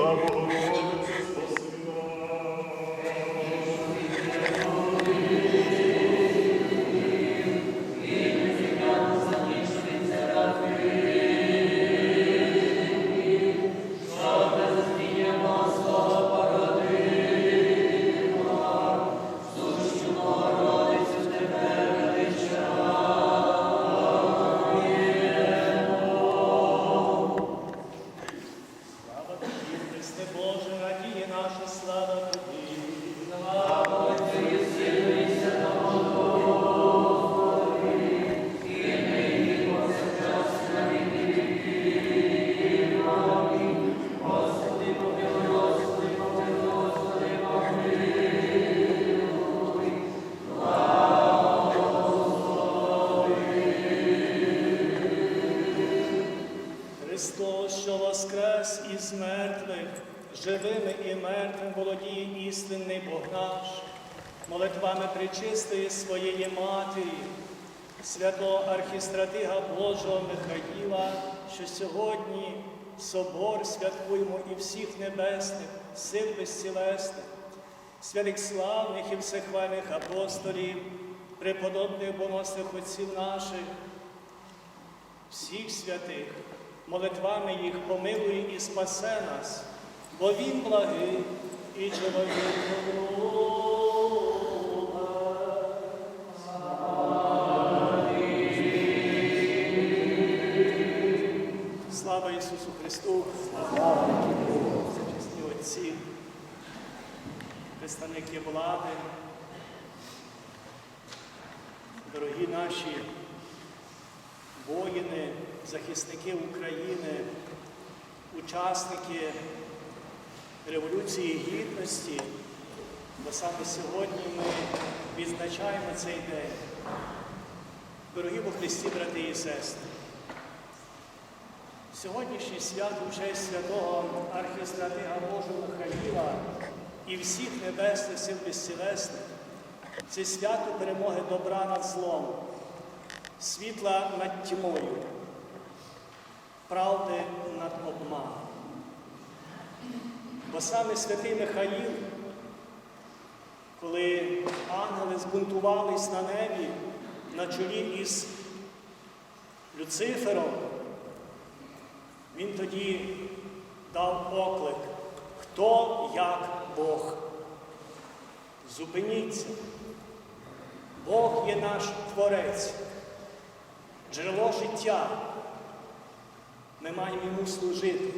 favor. Молитвами причистої своєї Матері, святого архістратига Божого Михаїла, що сьогодні собор святкуємо і всіх небесних, сил безцілесних, святих славних і всехвальних апостолів, преподобних боносних отців наших, всіх святих, молитвами їх помилуй і спасе нас, бо Він благий і чоловік. Слава представники влади, дорогі наші воїни, захисники України, учасники Революції Гідності, бо саме сьогодні ми відзначаємо цей день. Дорогі у Христі, брати і сестри, сьогоднішнє свято в честь святого архістратига Божого Михаїла і всіх небесних сил безцілесних це свято перемоги добра над злом, світла над тьмою, правди над обманом. Бо саме святий Михаїл коли ангели збунтувались на небі на чолі із Люцифером, він тоді дав оклик, хто як Бог. Зупиніться. Бог є наш Творець, джерело життя. Ми маємо йому служити,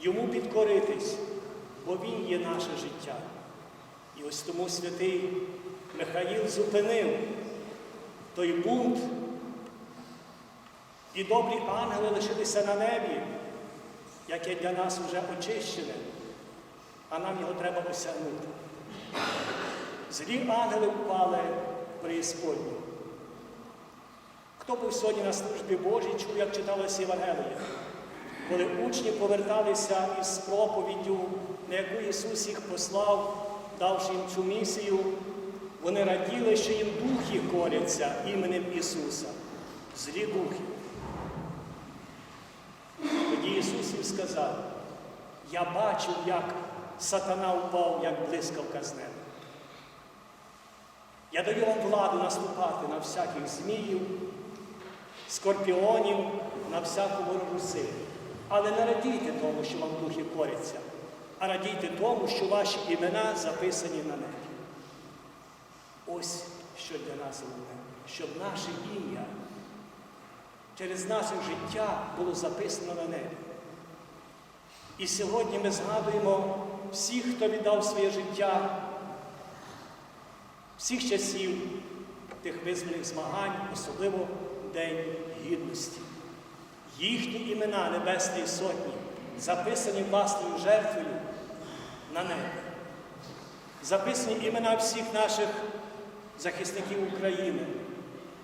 йому підкоритись, бо Він є наше життя. І ось тому святий Михаїл зупинив той бунт, і добрі ангели лишилися на небі, яке для нас вже очищене, а нам його треба осягнути. Злі ангели впали в преісподню. Хто був сьогодні на службі Божій, чув, як читалося Євангеліє, коли учні поверталися із проповіддю, на яку Ісус їх послав, давши їм цю місію, вони раділи, що їм духи коряться іменем Ісуса, злі духи. Тоді Ісус їм сказав, я бачив, як сатана впав, як блискавка з неба. Я даю вам владу наступати на всяких зміїв, скорпіонів, на всяку ворогу силу. Але не радійте тому, що вам духи коряться, а радійте тому, що ваші імена записані на небі. Ось що для нас головне, щоб наше ім'я через наше життя було записано на небі. І сьогодні ми згадуємо всіх, хто віддав своє життя всіх часів тих визвольних змагань, особливо День Гідності. Їхні імена Небесної Сотні записані власною жертвою на небі. Записані імена всіх наших захисників України,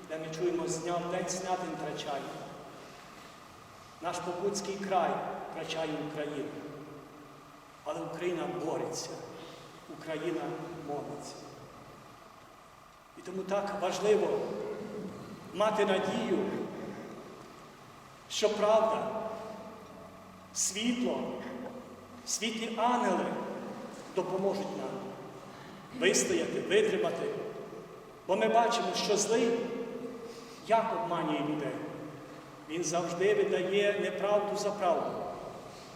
де ми чуємо з дня в день снятин втрачає. Наш Покутський край втрачає Україну. Але Україна бореться, Україна молиться. І тому так важливо мати надію, що правда, світло, світлі ангели допоможуть нам вистояти, витримати. Бо ми бачимо, що злий як обманює людей. Він завжди видає неправду за правду.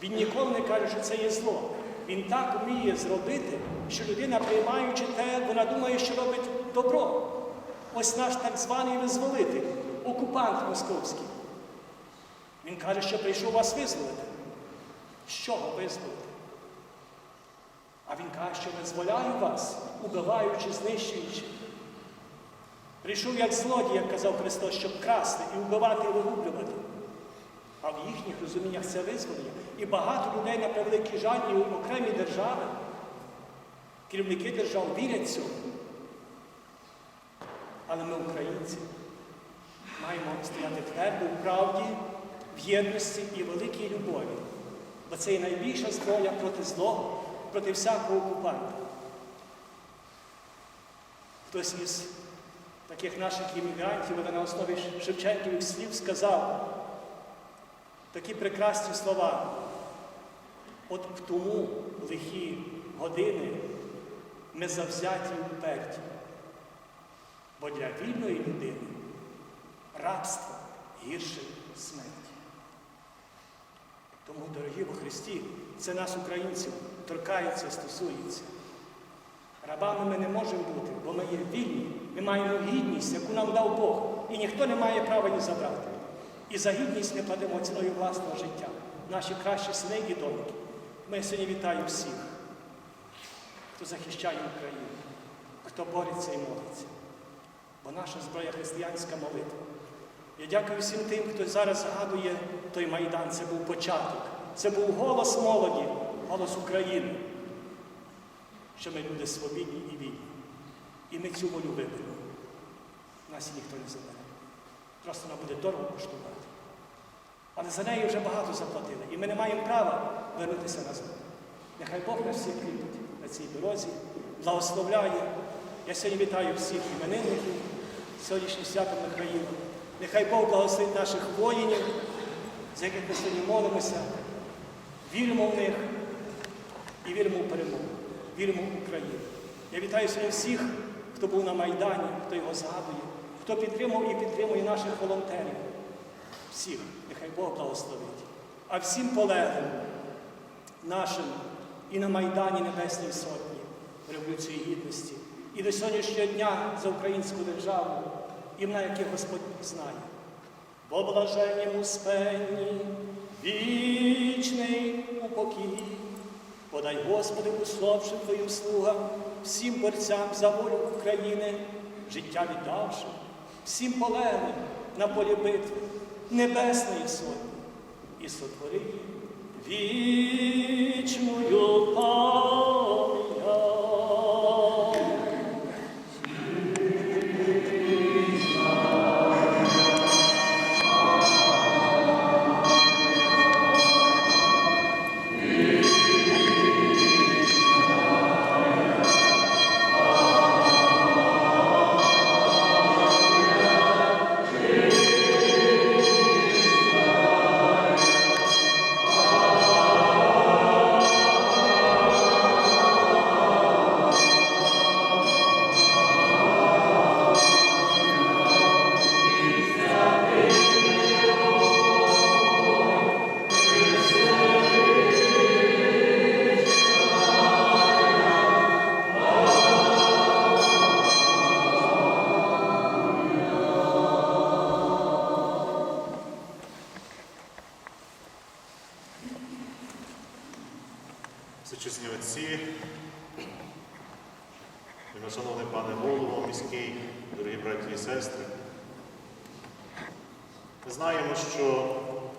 Він ніколи не каже, що це є зло. Він так вміє зробити, що людина, приймаючи те, вона думає, що робить добро. Ось наш так званий визволитель, окупант московський. Він каже, що прийшов вас визволити. З чого визволити? А він каже, що визволяю вас, убиваючи, знищуючи. Прийшов як злодій, як казав Христос, щоб красти і вбивати і вигублювати. А в їхніх розуміннях це визволення. І багато людей на превеликий жаль і окремі держави, керівники держав вірять цьому. Але ми, українці, маємо стояти твердо в правді, в єдності і великій любові. Бо це є найбільша зброя проти злого, проти всякого окупанта. Хтось із таких наших іммігрантів, але на основі Шевченківих слів сказав такі прекрасні слова. От в тому лихі години ми завзяті і вперті. Бо для вільної людини рабство гірше смерті. Тому, дорогі во Христі, це нас, українців, торкається, стосується. Рабами ми не можемо бути, бо ми є вільні, ми маємо гідність, яку нам дав Бог, і ніхто не має права її забрати. І за гідність ми кладемо ціною власного життя, наші кращі сини і доньки. Ми сьогодні вітаємо всіх, хто захищає Україну, хто бореться і молиться. Бо наша зброя християнська молитва. Я дякую всім тим, хто зараз згадує той Майдан. Це був початок. Це був голос молоді, голос України. Що ми люди свобідні і вільні. І ми цю волю виберемо. Нас ніхто не забере. Просто вона буде дорого коштувати. Але за неї вже багато заплатили. І ми не маємо права вернутися назад. Нехай Бог нас всіх кріпить на цій дорозі, благословляє. Я сьогодні вітаю всіх іменинників, сьогоднішнє свято Михаїла. Нехай Бог благословить наших воїнів, за яких ми сьогодні молимося, віримо в них і віримо в перемогу. віримо в Україну. Я вітаю сьогодні всіх, хто був на Майдані, хто його згадує, хто підтримав і підтримує наших волонтерів. Всіх, нехай Бог благословить. А всім полеглим нашим і на Майдані Небесній Сотні Революції Гідності, і до сьогоднішнього дня за українську державу, імена яких Господь знає. Бо блаженнім успенні, вічний упокій. Подай, Господи, условшим Твоїм слугам, всім борцям за волю України, життя віддавши, всім полеглим на полі битви, небесної сотні, і сотвори вічною пам'ять.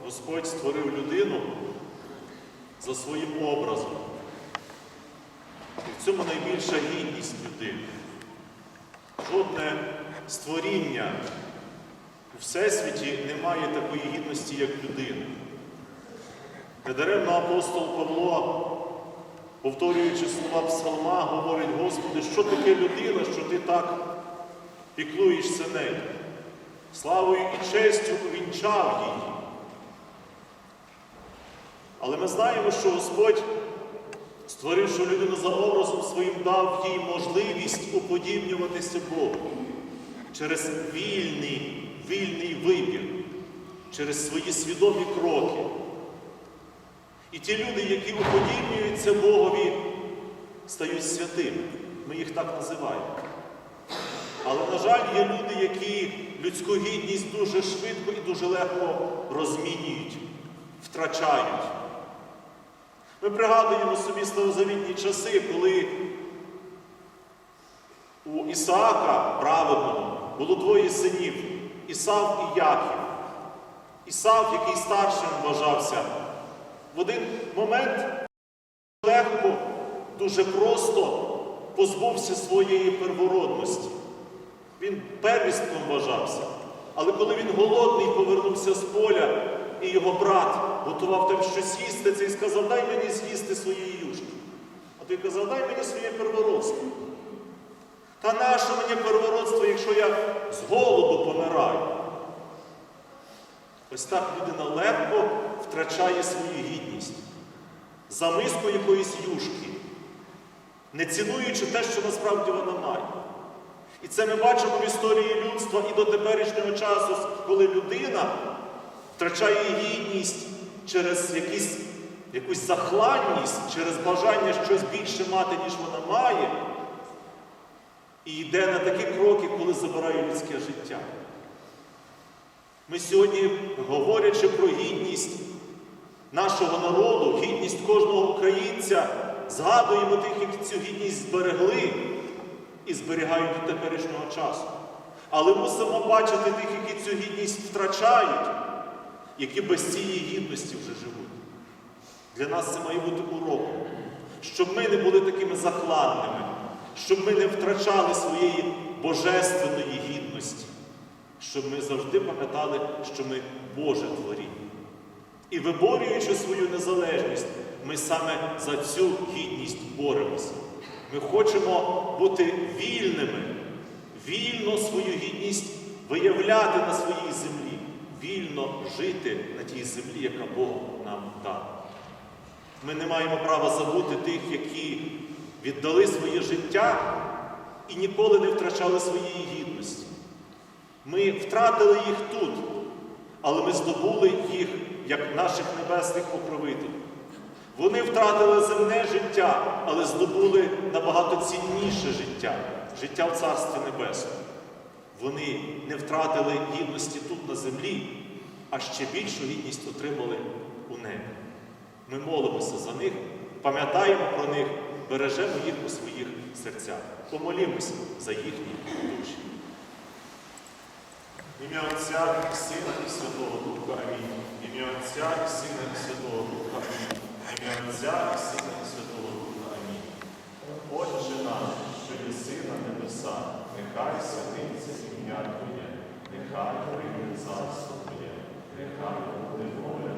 Господь створив людину за своїм образом. І в цьому найбільша гідність людини. Жодне створіння у Всесвіті не має такої гідності, як людина. Недаремно апостол Павло повторюючи слова псалма, говорить, Господи, що таке людина, що ти так піклуєшся нею? Славою і честю увінчав її. Але ми знаємо, що Господь, створивши людину за образом своїм, дав їй можливість уподібнюватися Богу через вільний, вільний вибір, через свої свідомі кроки. І ті люди, які уподібнюються Богові, стають святими. Ми їх так називаємо. Але, на жаль, є люди, які людську гідність дуже швидко і дуже легко розмінюють, втрачають. Ми пригадуємо собі старозавітні часи, коли у Ісаака, праведного, було двоє синів Ісав і Яків. Ісав, який старшим вважався, в один момент легко, дуже просто позбувся своєї первородності. Він первістком вважався. Але коли він голодний повернувся з поля, і його брат готував там щось їсти, цей сказав, дай мені з'їсти своєї юшки. А той казав, дай мені своє первородство. Та нащо мені первородство, якщо я з голоду помираю? Ось так людина легко втрачає свою гідність за миску якоїсь юшки, не цінуючи те, що насправді вона має. І це ми бачимо в історії людства і до теперішнього часу, коли людина втрачає гідність через якісь, якусь захланність, через бажання щось більше мати, ніж вона має, і йде на такі кроки, коли забирає людське життя. Ми сьогодні, говорячи про гідність нашого народу, гідність кожного українця, згадуємо тих, які цю гідність зберегли і зберігають до теперішнього часу. Але мусимо бачити тих, які цю гідність втрачають, які без цієї гідності вже живуть. Для нас це має бути уроком, щоб ми не були такими захладними, щоб ми не втрачали своєї божественної гідності, щоб ми завжди пам'ятали, що ми Боже творіння. І виборюючи свою незалежність, ми саме за цю гідність боремося. Ми хочемо бути вільними, вільно свою гідність виявляти на своїй землі, вільно жити на тій землі, яка Бог нам дав. Ми не маємо права забути тих, які віддали своє життя і ніколи не втрачали своєї гідності. Ми втратили їх тут, але ми здобули їх як наших небесних покровителів. Вони втратили земне життя, але здобули набагато цінніше життя життя в Царстві Небесному. Вони не втратили гідності тут на землі, а ще більшу гідність отримали у небі. Ми молимося за них, пам'ятаємо про них, бережемо їх у своїх серцях. Помолімося за їхні душі. Ім'я Отця і Сина і Святого Духа. Амінь. Ім'я Отця і Сина і Святого Духа. Амінь. Ім'я Отця і Сина і Святого Духа. Амінь. Отче наш, що єси на небеса, нехай святиться ім'я Твоє, нехай прийде царство Твоє, нехай буде воля